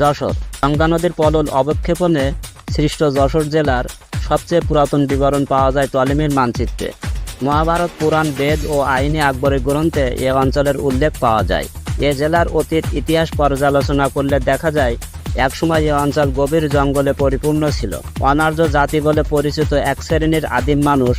যশোর। গঙ্গা নদীর পলল অবক্ষেপণে সৃষ্ট যশোর জেলার সবচেয়ে পুরাতন বিবরণ পাওয়া যায় টলেমির মানচিত্রে। মহাভারত পুরাণ, বেদ ও আইনে আকবরের গ্রন্থে এ অঞ্চলের উল্লেখ পাওয়া যায়। এ জেলার অতীত ইতিহাস পর্যালোচনা করলে দেখা যায়, একসময় এ অঞ্চল গভীর জঙ্গলে পরিপূর্ণ ছিল। অনার্য জাতি বলে পরিচিত এক শ্রেণির আদিম মানুষ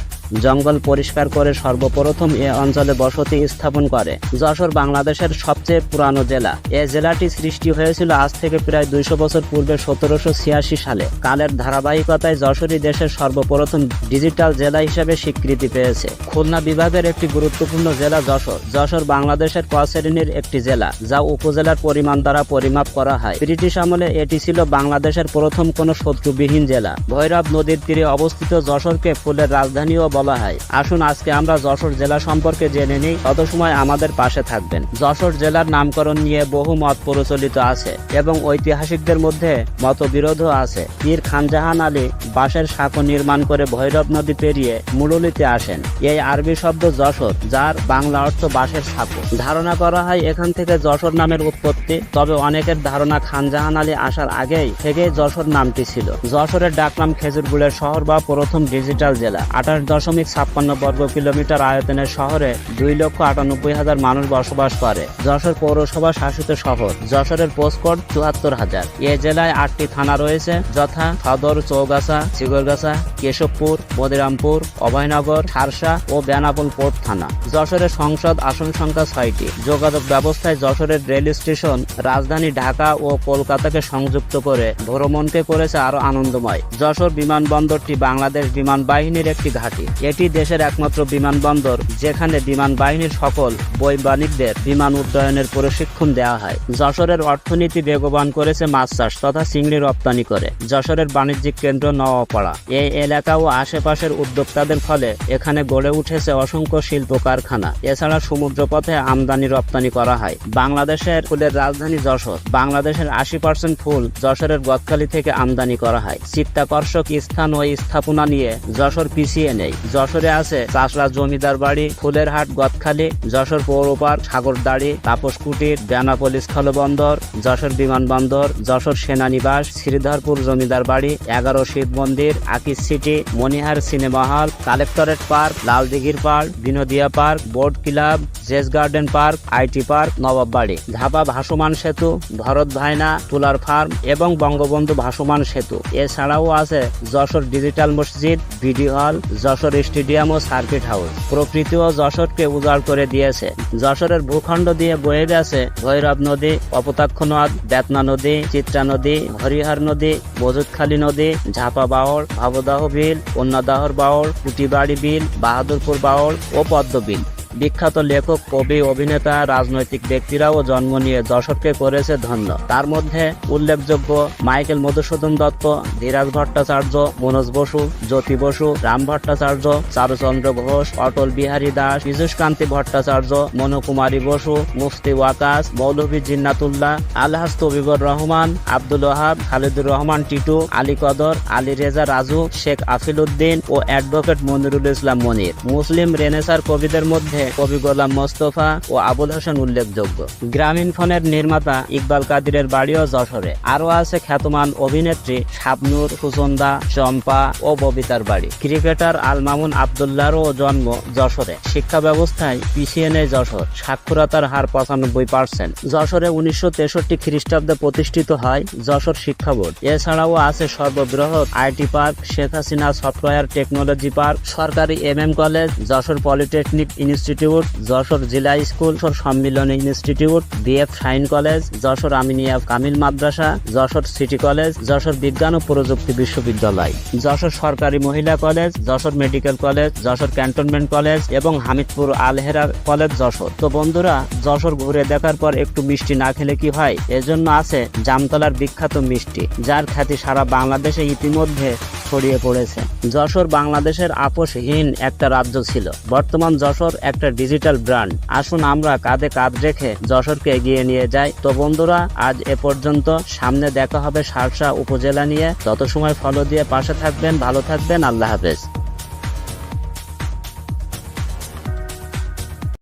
জঙ্গল পরিষ্কার করে সর্বপ্রথম এ অঞ্চলে বসতি স্থাপন করে। যশোর বাংলাদেশের সবচেয়ে পুরানো জেলা। এ জেলাটি সৃষ্টি হয়েছিল আজ থেকে প্রায় দুইশো বছর পূর্বে সতেরোশো ছিয়াশি সালে। কালের ধারাবাহিকতায় যশোরই দেশের সর্বপ্রথম ডিজিটাল জেলা হিসেবে স্বীকৃতি পেয়েছে। খুলনা বিভাগের একটি গুরুত্বপূর্ণ জেলা যশোর। যশোর বাংলাদেশের ক শ্রেণির একটি জেলা, যা উপজেলার পরিমাণ দ্বারা পরিমাপ করা হয়। ব্রিটিশ আমলে এটি ছিল বাংলাদেশের প্রথম কোনো শত্রুবিহীন জেলা। ভৈরব নদীর তীরে অবস্থিত যশোরকে ফুলের রাজধানীও বলা হয়। আসুন আজকে আমরা যশোর জেলা সম্পর্কে জেনে নিই, তত সময় আমাদের পাশে থাকবেন। যশোর জেলার নামকরণ নিয়ে বহু মত প্রচলিত আছে এবং ঐতিহাসিকদের মধ্যে মতবিরোধও আছে। পীর খানজাহান আলী বাঁশের সাঁকো নির্মাণ করে ভৈরব নদী পেরিয়ে মুরুলিতে আসেন। এই আরবি শব্দ যশোর, যার বাংলা অর্থ বাঁশের সাঁকো। ধারণা করা হয় এখান থেকে যশোর নামের উৎপত্তি, তবে অনেকের ধারণা খানজাহান আলী আসার আগেই থেকেই যশোর নামটি ছিল। যশোরের ডাকনাম খেজুরগুলের শহর বা প্রথম ডিজিটাল জেলা। আঠাশ দশমিক ছাপ্পান্ন বর্গ কিলোমিটার আয়তনের শহরে দুই লক্ষ আটানব্বই হাজার মানুষ বসবাস করে। যশোর পৌরসভা শাসিত শহর। যশোরের পোস্টকোড চুয়াত্তর হাজার। এ জেলায় আটটি থানা রয়েছে, যথা সদর, চৌগাছা, চিগরগাছা, কেশবপুর মদিরামপুর অভয়নগর সারসা ও বেনাপোল পোর্ট থানা। যশোরের সংসদ আসন সংখ্যা ছয়টি। যোগাযোগ ব্যবস্থায় যশোরের রেল স্টেশন রাজধানী ঢাকা ও কলকাতাকে সংযুক্ত করে ভ্রমণকে করেছে আরও আনন্দময়। যশোর বিমানবন্দরটি বাংলাদেশ বিমান বাহিনীর একটি ঘাঁটি। এটি দেশের একমাত্র বিমানবন্দর, যেখানে বিমান বাহিনীর সকল বৈমানিকদের বিমান উড্ডয়নের প্রশিক্ষণ দেওয়া হয়। যশোরের অর্থনীতি বেগবান করেছে মাছ চাষ তথা চিংড়ি রপ্তানি করে। যশোরের বাণিজ্যিক কেন্দ্র নওয়াপাড়া। এই এলাকা ও আশেপাশের উদ্যোক্তাদের ফলে এখানে গড়ে উঠেছে অসংখ্য শিল্প কারখানা। এছাড়া সমুদ্রপথে আমদানি রপ্তানি করা হয়। বাংলাদেশের ফুলের রাজধানী যশোর। বাংলাদেশের আশি পার্সেন্ট ফুল যশোরের গদখালি থেকে আমদানি করা হয়। চিত্তাকর্ষক স্থান ও স্থাপনা নিয়ে যশোর পিছিয়ে নেই। যশোরে আছে চাষরা জমিদার বাড়ি, ফুলের হাট গদখালি, যশোর পৌর পার্ক, সাগরদাড়ি, তাপস কুটির বেনাপোল স্থলবন্দর যশোর বিমানবন্দর যশোর সেনানিবাস, শ্রীধরপুর জমিদার বাড়ি, এগারো শিব মন্দির, আকিস city Monihar cinema hall, collectorate park, লালদিঘির park, Binodia park, board club, Jess garden park, IT park, Nawab Bari. Dhapa ভাসমান সেতু, ভরত ভাইনা, তুলার ফার্ম এবং বঙ্গবন্ধু ভাসমান সেতু। এছাড়াও আছে যশোর ডিজিটাল মসজিদ, বিডি হল, যশোর স্টেডিয়াম ও সার্কিট হাউস। প্রকৃতি ও যশোরকে উজাড় করে দিয়েছে। যশোরের ভূখণ্ড দিয়ে বয়ে গেছে ভৈরব নদী, অপতাক্ষ নদ, বেতনা নদী, চিত্রা নদী, হরিহার নদী, বজুতখালী নদী, ঝাপা বাওড় ভাবদাহ বিল অন্যদাহর বাওড় কুটিবাড়ি বিল, বাহাদুরপুর বাওড় ও পদ্ম বিল। বিখ্যাত লেখক, কবি, অভিনেতা, রাজনৈতিক ব্যক্তিরাও জন্ম নিয়ে যশোরকে করেছে ধন্য। তার মধ্যে উল্লেখযোগ্য মাইকেল মধুসূদন দত্ত ধীরাজ ভট্টাচার্য, মনোজ বসু, জ্যোতি বসু, রাম ভট্টাচার্য, চারুচন্দ্র ঘোষ, অটল বিহারী দাস পীযুষকান্তি ভট্টাচার্য, মনুকুমারী বসু, মুফতি ওয়াকাস, মৌলভী জিন্নাতুল্লাহ, আলহাজ তবিবর রহমান, আব্দুল ওহাব খালিদুর রহমান টিটু, আলী কদর, আলী রেজা রাজু, শেখ আফিল উদ্দিন ও অ্যাডভোকেট মনিরুল ইসলাম মনির। মুসলিম রেনেসার কবিদের মধ্যে কবি গোলাম মোস্তফা ও আবুল হোসেন উল্লেখযোগ্য। গ্রামীণ ফোনের নির্মাতা ইকবাল কাদিরের বাড়িও যশোরে। আরও আছে খ্যাতমান অভিনেত্রী শাবনুর, সুচন্দা, চম্পা ও ববিতার বাড়ি। ক্রিকেটার আল মামুন আবদুল্লাহরও জন্ম যশোরে। শিক্ষা ব্যবস্থায় পিছিয়ে নেই যশোর। সাক্ষরতার হার পঁচানব্বই পার্সেন্ট। যশোরে উনিশশো তেষট্টি খ্রিস্টাব্দে প্রতিষ্ঠিত হয় যশোর শিক্ষা বোর্ড। এছাড়াও আছে সর্ববৃহৎ IT park, Sheikh Hasina software technology park, সরকারি M M college, Jessore polytechnic institute Jessore জেলা school Sammilani institute BF sign college, Jessore Aminia Kamil Madrasa, Jessore city college, Jessore বিজ্ঞান ও প্রযুক্তি বিশ্ববিদ্যালয়, যশোর সরকারি মহিলা college, Jessore medical college, Jessore cantonment college এবং Hamidpur Alhera college Jessore. তো বন্ধুরা, যশোর ঘুরে দেখার পর একটু মিষ্টি না খেলে কি হয়? এজন্য আছে জামতলার বিখ্যাত মিষ্টি, যার খ্যাতি সারা বাংলাদেশে ইতিমধ্যে ছড়িয়ে পড়েছে। যশোর বাংলাদেশের আপোষহীন একটা রাজ্য ছিল। বর্তমান যশোর একটা ডিজিটাল ব্র্যান্ড আসুন আমরা কাঁধে কাঁধ রেখে যশোরকে এগিয়ে নিয়ে যাই। তো বন্ধুরা, আজ এ পর্যন্ত। সামনে দেখা হবে সারসা উপজেলা নিয়ে। তত সময় ফলো দিয়ে পাশে থাকবেন, ভালো থাকবেন। আল্লাহ হাফেজ।